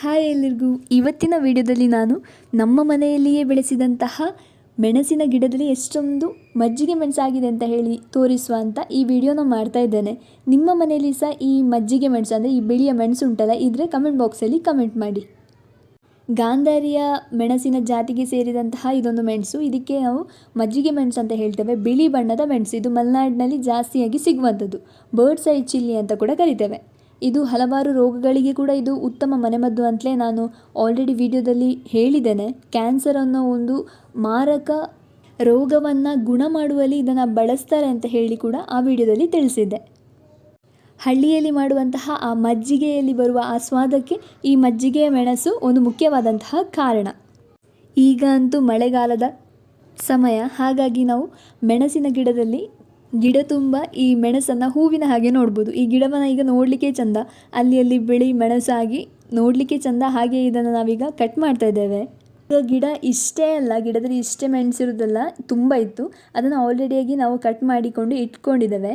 Hi ಎಲ್ಲರಿಗೂ ಇವತ್ತಿನ ವಿಡಿಯೋದಲ್ಲಿ ನಾನು ನಮ್ಮ ಮನೆಯಲ್ಲಿಯೇ ಬೆಳೆಸಿದಂತಹ ಮೆಣಸಿನ ಗಿಡದಲ್ಲಿ ಎಷ್ಟೊಂದು ಮಜ್ಜಿಗೆ ಮೆಣಸಾಗಿದೆ ಅಂತ ಹೇಳಿ ತೋರಿಸುವ ಅಂತ ಈ ವಿಡಿಯೋನ ಮಾಡ್ತಾ ಇದ್ದೇನೆ. ನಿಮ್ಮ ಮನೆಯಲ್ಲಿ ಸಹ ಈ ಮಜ್ಜಿಗೆ ಮೆಣಸು ಅಂದರೆ ಈ ಬಿಳಿಯ ಮೆಣಸು ಉಂಟಲ್ಲ, ಇದ್ರೆ ಕಮೆಂಟ್ ಬಾಕ್ಸಲ್ಲಿ ಕಮೆಂಟ್ ಮಾಡಿ. ಗಾಂಧಾರಿಯ ಮೆಣಸಿನ ಜಾತಿಗೆ ಸೇರಿದಂತಹ ಇದೊಂದು ಮೆಣಸು. ಇದಕ್ಕೆ ನಾವು ಮಜ್ಜಿಗೆ ಮೆಣಸು ಅಂತ ಹೇಳ್ತೇವೆ. ಬಿಳಿ ಬಣ್ಣದ ಮೆಣಸು. ಇದು ಮಲೆನಾಡಿನಲ್ಲಿ ಜಾಸ್ತಿಯಾಗಿ ಸಿಗುವಂಥದ್ದು. ಬರ್ಡ್ ಸೈಡ್ ಚಿಲ್ಲಿ ಅಂತ ಕೂಡ ಕರಿತೇವೆ. ಇದು ಹಲವಾರು ರೋಗಗಳಿಗೆ ಕೂಡ ಇದು ಉತ್ತಮ ಮನೆಮದ್ದು ಅಂತಲೇ ನಾನು ಆಲ್ರೆಡಿ ವಿಡಿಯೋದಲ್ಲಿ ಹೇಳಿದ್ದೇನೆ. ಕ್ಯಾನ್ಸರ್ ಅನ್ನೋ ಒಂದು ಮಾರಕ ರೋಗವನ್ನು ಗುಣ ಮಾಡುವಲ್ಲಿ ಇದನ್ನು ಬಳಸ್ತಾರೆ ಅಂತ ಹೇಳಿ ಕೂಡ ಆ ವಿಡಿಯೋದಲ್ಲಿ ತಿಳಿಸಿದ್ದೆ. ಹಳ್ಳಿಯಲ್ಲಿ ಮಾಡುವಂತಹ ಆ ಮಜ್ಜಿಗೆಯಲ್ಲಿ ಬರುವ ಆ ಸ್ವಾದಕ್ಕೆ ಈ ಮಜ್ಜಿಗೆಯ ಮೆಣಸು ಒಂದು ಮುಖ್ಯವಾದಂತಹ ಕಾರಣ. ಈಗ ಅಂತೂ ಮಳೆಗಾಲದ ಸಮಯ. ಹಾಗಾಗಿ ನಾವು ಮೆಣಸಿನ ಗಿಡದಲ್ಲಿ ಗಿಡ ತುಂಬ ಈ ಮೆಣಸನ್ನು ಹೂವಿನ ಹಾಗೆ ನೋಡ್ಬೋದು. ಈ ಗಿಡವನ್ನು ಈಗ ನೋಡಲಿಕ್ಕೆ ಚಂದ. ಅಲ್ಲಿ ಅಲ್ಲಿ ಬಿಳಿ ಮೆಣಸಾಗಿ ನೋಡಲಿಕ್ಕೆ ಚಂದ. ಹಾಗೆ ಇದನ್ನು ನಾವೀಗ ಕಟ್ ಮಾಡ್ತಾ ಇದ್ದೇವೆ. ಈಗ ಗಿಡ ಇಷ್ಟೇ ಅಲ್ಲ, ಗಿಡದಲ್ಲಿ ಇಷ್ಟೇ ಮೆಣಸಿರೋದಲ್ಲ ತುಂಬ ಇತ್ತು. ಅದನ್ನು ಆಲ್ರೆಡಿಯಾಗಿ ನಾವು ಕಟ್ ಮಾಡಿಕೊಂಡು ಇಟ್ಕೊಂಡಿದ್ದೇವೆ.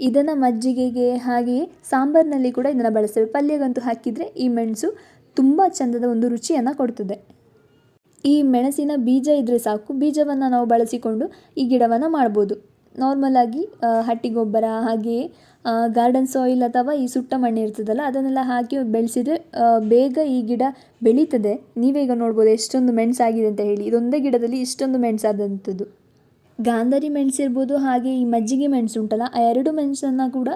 ಇದನ್ನು ಮಜ್ಜಿಗೆಗೆ ಹಾಗೆಯೇ ಸಾಂಬಾರಿನಲ್ಲಿ ಕೂಡ ಇದನ್ನು ಬಳಸ್ತೇವೆ. ಪಲ್ಯಗಂತೂ ಹಾಕಿದರೆ ಈ ಮೆಣಸು ತುಂಬ ಚಂದದ ಒಂದು ರುಚಿಯನ್ನು ಕೊಡ್ತದೆ. ಈ ಮೆಣಸಿನ ಬೀಜ ಇದ್ದರೆ ಸಾಕು. ಬೀಜವನ್ನು ನಾವು ಬಳಸಿಕೊಂಡು ಈ ಗಿಡವನ್ನು ಮಾಡ್ಬೋದು. ನಾರ್ಮಲಾಗಿ ಹಟ್ಟಿ ಗೊಬ್ಬರ ಹಾಗೆಯೇ ಗಾರ್ಡನ್ ಸಾಯಿಲ್ ಅಥವಾ ಈ ಸುಟ್ಟ ಮಣ್ಣು ಇರ್ತದಲ್ಲ, ಅದನ್ನೆಲ್ಲ ಹಾಕಿ ಬೆಳೆಸಿದ್ರೆ ಬೇಗ ಈ ಗಿಡ ಬೆಳೀತದೆ. ನೀವೀಗ ನೋಡ್ಬೋದು ಎಷ್ಟೊಂದು ಮೆಣಸಾಗಿದೆ ಅಂತ ಹೇಳಿ. ಇದೊಂದೇ ಗಿಡದಲ್ಲಿ ಇಷ್ಟೊಂದು ಮೆಣಸಾದಂಥದ್ದು ಗಾಂಧಾರಿ ಮೆಣಸಿರ್ಬೋದು ಹಾಗೆ ಈ ಮಜ್ಜಿಗೆ ಮೆಣಸು ಉಂಟಲ್ಲ, ಆ ಎರಡು ಮೆಣಸನ್ನು ಕೂಡ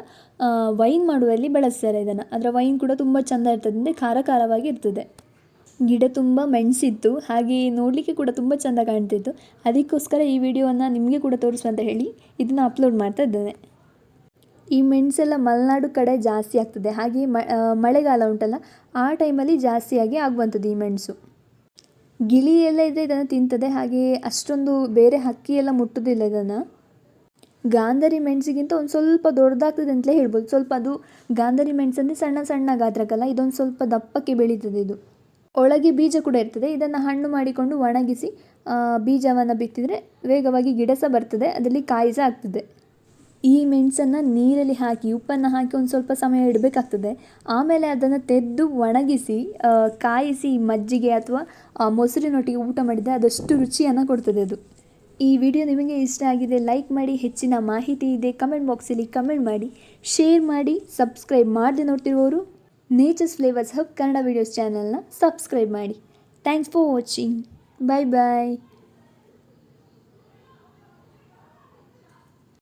ವೈನ್ ಮಾಡುವಲ್ಲಿ ಬಳಸ್ತಾರೆ ಇದನ್ನು. ಅದರ ವೈನ್ ಕೂಡ ತುಂಬ ಚೆಂದ ಇರ್ತದೆ, ಅಂದರೆ ಖಾರ ಖಾರವಾಗಿ ಇರ್ತದೆ. ಗಿಡ ತುಂಬ ಮೆಣಸಿತ್ತು. ಹಾಗೆ ನೋಡಲಿಕ್ಕೆ ಕೂಡ ತುಂಬ ಚೆಂದ ಕಾಣ್ತಿತ್ತು. ಅದಕ್ಕೋಸ್ಕರ ಈ ವಿಡಿಯೋವನ್ನು ನಿಮಗೆ ಕೂಡ ತೋರಿಸುವಂತ ಹೇಳಿ ಇದನ್ನು ಅಪ್ಲೋಡ್ ಮಾಡ್ತಾ ಇದ್ದೇನೆ. ಈ ಮೆಣಸೆಲ್ಲ ಮಲೆನಾಡು ಕಡೆ ಜಾಸ್ತಿ ಆಗ್ತದೆ. ಹಾಗೆ ಮಳೆಗಾಲ ಉಂಟಲ್ಲ, ಆ ಟೈಮಲ್ಲಿ ಜಾಸ್ತಿಯಾಗಿ ಆಗುವಂಥದ್ದು ಈ ಮೆಣಸು. ಗಿಳಿ ಎಲ್ಲ ಇದ್ದರೆ ಇದನ್ನು ತಿಂತದೆ. ಹಾಗೆ ಅಷ್ಟೊಂದು ಬೇರೆ ಹಕ್ಕಿ ಎಲ್ಲ ಮುಟ್ಟೋದಿಲ್ಲ ಇದನ್ನು. ಗಾಂಧರಿ ಮೆಣಸಿಗಿಂತ ಒಂದು ಸ್ವಲ್ಪ ದೊಡ್ಡದಾಗ್ತದೆ ಅಂತಲೇ ಹೇಳ್ಬೋದು. ಸ್ವಲ್ಪ ಅದು ಗಾಂಧರಿ ಮೆಣಸಂದರೆ ಸಣ್ಣ ಸಣ್ಣ ಗಾತ್ರಕ್ಕಲ್ಲ, ಇದೊಂದು ಸ್ವಲ್ಪ ದಪ್ಪಕ್ಕೆ ಬೆಳೀತದೆ ಇದು. ಒಳಗೆ ಬೀಜ ಕೂಡ ಇರ್ತದೆ. ಇದನ್ನು ಹಣ್ಣು ಮಾಡಿಕೊಂಡು ಒಣಗಿಸಿ ಬೀಜವನ್ನು ಬಿತ್ತಿದರೆ ವೇಗವಾಗಿ ಗಿಡ ಸಹ ಬರ್ತದೆ, ಅದರಲ್ಲಿ ಕಾಯಿ ಸಹ ಆಗ್ತದೆ. ಈ ಮೆಣಸನ್ನು ನೀರಲ್ಲಿ ಹಾಕಿ, ಉಪ್ಪನ್ನು ಹಾಕಿ ಒಂದು ಸ್ವಲ್ಪ ಸಮಯ ಇಡಬೇಕಾಗ್ತದೆ. ಆಮೇಲೆ ಅದನ್ನು ತೆಗೆದು ಒಣಗಿಸಿ ಕಾಯಿಸಿ ಮಜ್ಜಿಗೆ ಅಥವಾ ಮೊಸರಿನೊಟ್ಟಿಗೆ ಊಟ ಮಾಡಿದರೆ ಅದಷ್ಟು ರುಚಿಯನ್ನು ಕೊಡ್ತದೆ ಅದು. ಈ ವಿಡಿಯೋ ನಿಮಗೆ ಇಷ್ಟ ಆಗಿದೆ, ಲೈಕ್ ಮಾಡಿ. ಹೆಚ್ಚಿನ ಮಾಹಿತಿ ಇದೆ. ಕಮೆಂಟ್ ಬಾಕ್ಸಲ್ಲಿ ಕಮೆಂಟ್ ಮಾಡಿ. ಶೇರ್ ಮಾಡಿ. ಸಬ್ಸ್ಕ್ರೈಬ್ ಮಾಡದೆ ನೋಡ್ತಿರುವವರು nature's flavours hub Kannada videos ಚಾನಲ್ನ ಸಬ್ಸ್ಕ್ರೈಬ್ ಮಾಡಿ. Thanks for watching bye bye